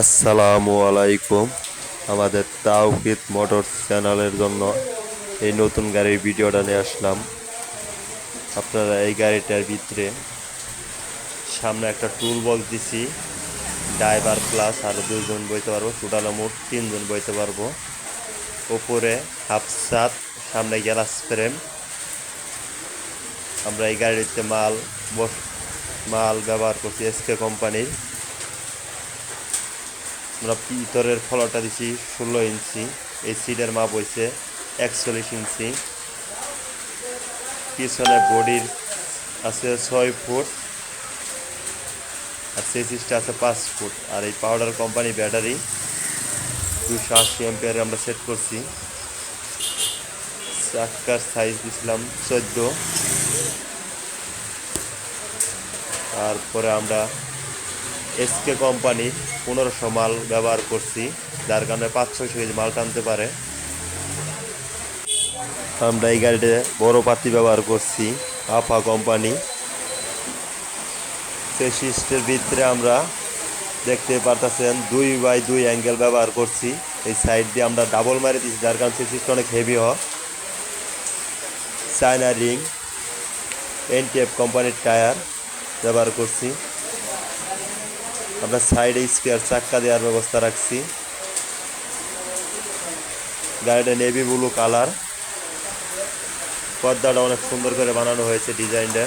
আসসালামু আলাইকুম। আমাদের তাওহিদ মোটরস চ্যানেলের জন্য এই নতুন গাড়ির ভিডিওটা নিয়ে আসলাম। আপনারা এই গাড়িটার ভিতরে সামনে একটা টুল বক্স দিছি। ড্রাইভার প্লাস আরও দুজন বইতে পারব টোটাল মোট তিনজন বইতে পারব। ওপরে হাফ সাত সামনে গ্যালাস ফ্রেম আমরা এই গাড়িতে মাল মাল ব্যবহার করছি এসকে কোম্পানির আমরা ভিতরের ফলটা দিছি ষোলো ইঞ্চি। এই সিটের মাপ হয়েছে একচল্লিশ ইঞ্চি। পিছনে বডির আছে ছয় ফুট আর সিসিসটা আছে পাঁচ ফুট। আর এই পাউডার কোম্পানি ব্যাটারি দুশো আশি এম্পিয়ারে আমরা সেট করছি। চাক্কার সাইজ দিছিলাম চোদ্দ। তারপরে আমরা এসকে কোম্পানি পনেরোশো মাল ব্যবহার করছি, যার কারণে পাঁচ ছয়শো কেজি মাল টানতে পারে। আমরা এই গাড়িতে বড় পাতি ব্যবহার করছি, আফা কোম্পানি সিস্টের ভিতরে আমরা দেখতে পারতেছেন দুই বাই দুই অ্যাঙ্গেল ব্যবহার করছি। এই সাইড দিয়ে আমরা ডাবল মারি দিচ্ছি যার কারণে সিস্টেম অনেক হেভি হয়। চায়না রিং এনটিএফ কোম্পানির টায়ার ব্যবহার করছি। আমরা সাইডে স্পেয়ার চাক্কা দেওয়ার ব্যবস্থা রাখছি। গাড়িটা নেভি ব্লু কালার পর্দাটা অনেক সুন্দর করে বানানো হয়েছে ডিজাইনটা